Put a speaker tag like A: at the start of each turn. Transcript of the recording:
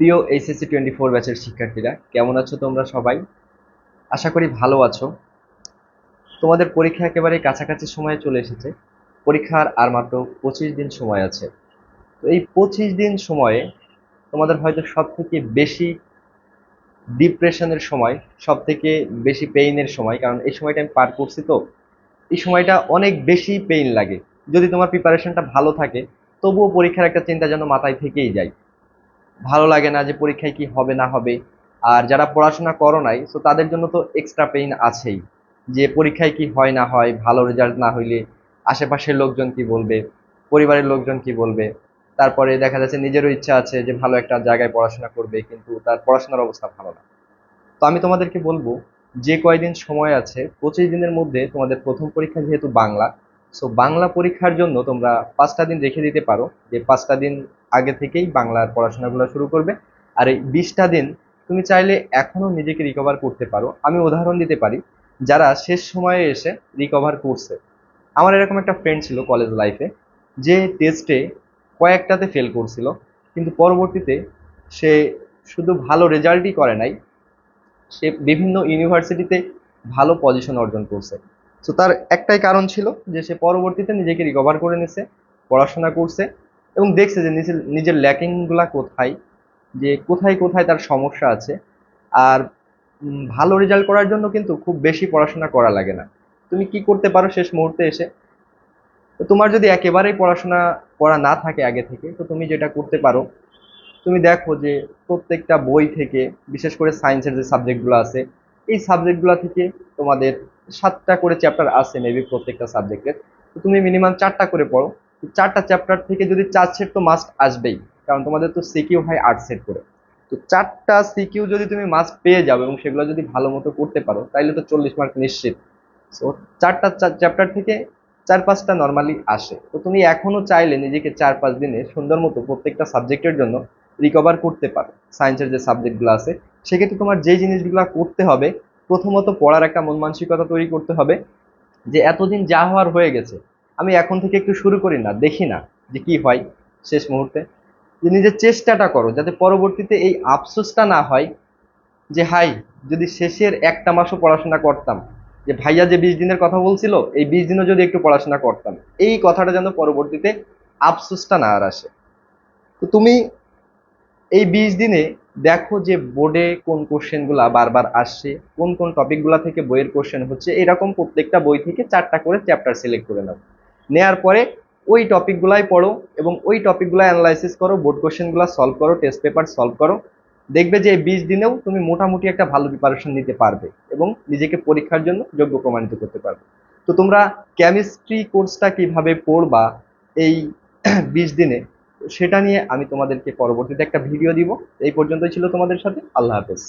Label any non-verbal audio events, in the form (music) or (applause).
A: প্রিয় HSC twenty four ব্যাচের শিক্ষার্থীরা, কেমন আছো তোমরা সবাই? আশা করি ভালো আছো। তোমাদের পরীক্ষা একেবারে কাছাকাছি সময়ে চলে এসেছে। পরীক্ষার আর মাত্র পঁচিশ দিন সময় আছে। তো এই পঁচিশ দিন সময়ে তোমাদের হয়তো সব থেকে বেশি ডিপ্রেশনের সময় সব থেকে বেশি পেইনের সময়, কারণ এই সময়টা আমি পার করছি তো। এই সময়টা অনেক বেশি পেইন লাগে। যদি তোমার প্রিপারেশনটা ভালো থাকে, তবুও পরীক্ষার একটা চিন্তা যেন মাথায় থেকেই যায়। ভালো লাগে না যে পরীক্ষায় কি হবে, না হবে। আর যারা পড়াশোনা করো নাই তো তাদের জন্য তো এক্সট্রা পেইন আছেই। যে পরীক্ষায় কি হয়, না হয়, ভালো রেজাল্ট না হইলে আশেপাশের লোকজন কি বলবে, পরিবারের লোকজন কি বলবে। তারপরে দেখা যাচ্ছে নিজেরও ইচ্ছা আছে যে ভালো একটা জায়গায় পড়াশোনা করবে, কিন্তু তার পড়াশোনার অবস্থা ভালো না। তো আমি তোমাদেরকে বলব, যে কয়দিন সময় আছে, পঁচিশ দিনের মধ্যে তোমাদের প্রথম পরীক্ষা যেহেতু বাংলা সো বাংলা পরীক্ষার জন্য তোমরা পাঁচটা দিন রেখে দিতে পারো যে পাঁচটা দিন আগে থেকেই বাংলার পড়াশোনাগুলো শুরু করবে। আর এই বিশটা দিন তুমি চাইলে এখনও নিজেকে রিকভার করতে পারো। আমি উদাহরণ দিতে পারি, যারা শেষ সময়ে এসে রিকভার করছে। আমার এরকম একটা ফ্রেন্ড ছিল কলেজ লাইফে যে টেস্টে কয়েকটাতে ফেল করছিল, কিন্তু পরবর্তীতে সে শুধু ভালো রেজাল্টই করে নাই, সে বিভিন্ন ইউনিভার্সিটিতে ভালো পজিশন অর্জন করছে। তো তার একটাই কারণ ছিল যে সে পরবর্তীতে নিজেকে রিকভার করে নিছে, পড়াশোনা করছে এবং দেখছে যে নিজের নিজের ল্যাকিংগুলা কোথায়, যে কোথায় কোথায় তার সমস্যা আছে। আর ভালো রেজাল্ট করার জন্য কিন্তু খুব বেশি পড়াশোনা করা লাগে না। তুমি কি করতে পারো শেষ মুহূর্তে এসে? তো তোমার যদি একেবারেই পড়াশোনা করা না থাকে আগে থেকে, তো তুমি যেটা করতে পারো, তুমি দেখো যে প্রত্যেকটা বই থেকে, বিশেষ করে সায়েন্সের যে সাবজেক্টগুলো আছে, এই সাবজেক্টগুলো থেকে তোমাদের সাতটা করে চ্যাপ্টার আছে মেবি প্রত্যেকটা সাবজেক্টের তো তুমি মিনিমাম চারটা করে পড়ো। চারটা চ্যাপ্টার থেকে যদি চার সেট তো মাস্ট আসবেই, কারণ তোমাদের তো সিকিউ হয় আট সেট করে। তো চারটা সিকিউ যদি তুমি মাস্ট পেয়ে যাও এবং সেগুলো যদি ভালো মতো করতে পারো, তাইলে তো চল্লিশ মার্ক নিশ্চিত। সো চারটা চ্যাপ্টার থেকে চার পাঁচটা নর্মালি আসে। তো তুমি এখনও চাইলে নিজেকে চার পাঁচ দিনে সুন্দর মতো প্রত্যেকটা সাবজেক্টের জন্য রিকভার করতে পারো। সায়েন্সের যে সাবজেক্টগুলো আছে, সেক্ষেত্রে তোমার যে জিনিসগুলো করতে হবে প্রথমত পড়ার একটা মন মানসিকতা তৈরি করতে হবে যে এতদিন যা হওয়ার হয়ে গেছে, আমি এখন থেকে একটু শুরু করি না, দেখি না যে কি হয় শেষ মুহূর্তে। যে নিজের চেষ্টাটা করো, যাতে পরবর্তীতে এই আফসোসটা না হয় যে, হাই, যদি শেষের একটা মাসও পড়াশোনা করতাম, যে ভাইয়া যে বিশ দিনের কথা বলছিল, এই বিশ দিনও যদি একটু পড়াশোনা করতাম, এই কথাটা যেন পরবর্তীতে আফসোসটা না আর আসে। তো তুমি এই বিশ দিনে দেখো যে বোর্ডে কোন কোশ্চেনগুলা বারবার আসছে, কোন কোন টপিকগুলা থেকে বইয়ের কোশ্চেন হচ্ছে, এরকম প্রত্যেকটা বই থেকে চারটা করে চ্যাপ্টার সিলেক্ট করে নাও। নেয়ার পরে ওই টপিকগুলাই পড়ো এবং ওই টপিকগুলো অ্যানালাইসিস করো বোর্ড কোশ্চেনগুলো সলভ করো টেস্ট পেপার সলভ করো। দেখবে যে বিশ দিনেও তুমি মোটামুটি একটা ভালো প্রিপারেশন নিতে পারবে এবং নিজেকে পরীক্ষার জন্য যোগ্য প্রমাণিত করতে পারবে। তো তোমরা কেমিস্ট্রি কোর্সটা কীভাবে পড়বা এই (clears throat) বিশ দিনে? সেটা নিয়ে আমি তোমাদেরকে পরবর্তীতে একটা ভিডিও দিব। এই পর্যন্তই ছিল তোমাদের সাথে। আল্লাহ হাফেজ।